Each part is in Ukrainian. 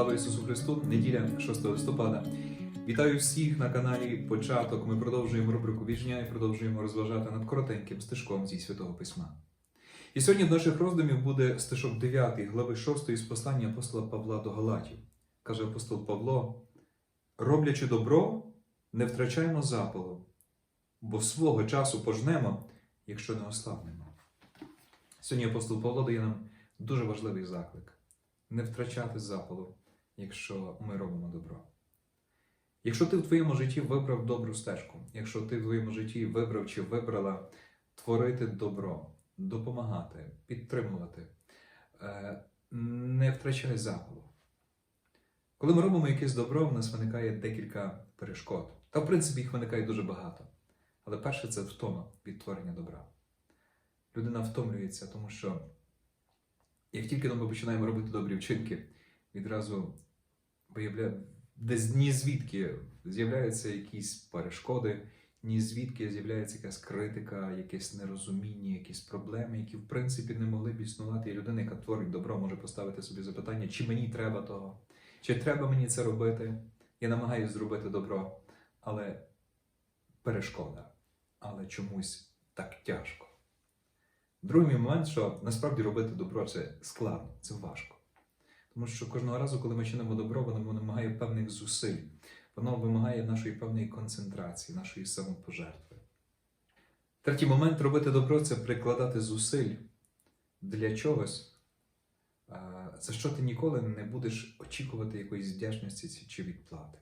Слава Ісусу Христу! Неділя 6 листопада. Вітаю всіх на каналі Початок. Ми продовжуємо рубрику Віжня і продовжуємо розважати над коротеньким стишком зі Святого Письма. І сьогодні в наших роздумів буде стишок 9 глави 6 з послання апостола Павла до Галатів. Каже апостол Павло: роблячи добро, не втрачаємо запалу, бо свого часу пожнемо, якщо не ослабнемо. Сьогодні апостол Павло дає нам дуже важливий заклик не втрачати запалу, якщо ми робимо добро. Якщо ти в твоєму житті вибрав добру стежку, якщо ти в твоєму житті вибрав чи вибрала творити добро, допомагати, підтримувати, е, не втрачай запалу. Коли ми робимо якесь добро, в нас виникає декілька перешкод. Та, в принципі, їх виникає дуже багато. Але перше це втома від творення добра. Людина втомлюється, тому що як тільки ми починаємо робити добрі вчинки, відразу виявляє, десь ні звідки з'являються якісь перешкоди, ні звідки з'являється якась критика, якесь нерозуміння, якісь проблеми, які в принципі не могли б існувати. І людина, яка творить добро, може поставити собі запитання, чи мені треба того, чи треба мені це робити. Я намагаюся зробити добро, але перешкода, але чомусь так тяжко. Другий момент, що насправді робити добро це складно, це важко. Тому що кожного разу, коли ми чинимо добро, воно вимагає певних зусиль, воно вимагає нашої певної концентрації, нашої самопожертви. Третій момент робити добро це прикладати зусиль для чогось, за що ти ніколи не будеш очікувати якоїсь вдячності чи відплати.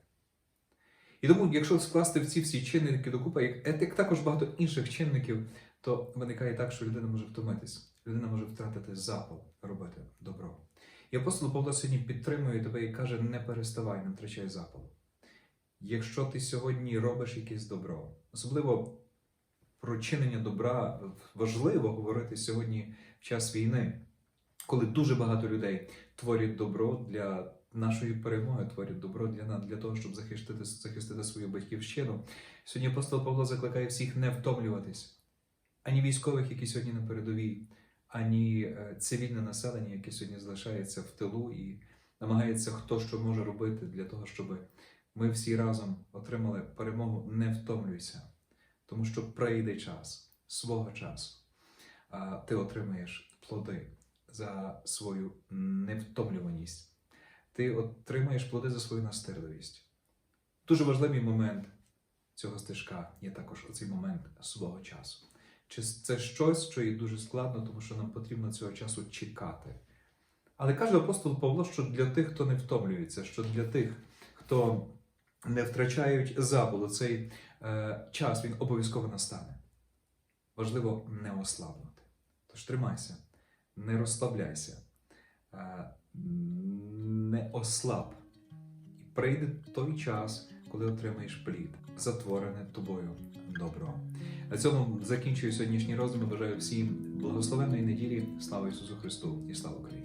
І тому, якщо скласти в ці всі чинники докупи, як, як також багато інших чинників, то виникає так, що людина може втомитись, людина може втратити запал робити добро. І апостол Павло сьогодні підтримує тебе і каже: не переставай, не втрачай запалу. Якщо ти сьогодні робиш якесь добро, особливо про чинення добра важливо говорити сьогодні в час війни, коли дуже багато людей творять добро для нашої перемоги, творять добро для нас, для того, щоб захистити, захистити свою батьківщину. Сьогодні апостол Павло закликає всіх не втомлюватись ані військових, які сьогодні на передовій, ані е, цивільне населення, яке сьогодні залишається в тилу і намагається хто що може робити для того, щоб ми всі разом отримали перемогу. Не втомлюйся, тому що прийде час свого часу. Ти отримаєш плоди за свою невтомлюваність. Ти отримаєш плоди за свою настирливість. Дуже важливий момент цього стежка є також оцей момент свого часу. Чи це щось, що є дуже складно, тому що нам потрібно цього часу чекати. Але каже апостол Павло, що для тих, хто не втомлюється, що для тих, хто не втрачають заболу, цей е, час він обов'язково настане. Важливо не ослабнути. Тож тримайся, не розслабляйся, е, не ослаб. І прийде той час, коли отримаєш плід, затворене тобою добро. На цьому закінчую сьогоднішній роздум. Бажаю всім благословенної неділі. Слава Ісусу Христу і слава Україні!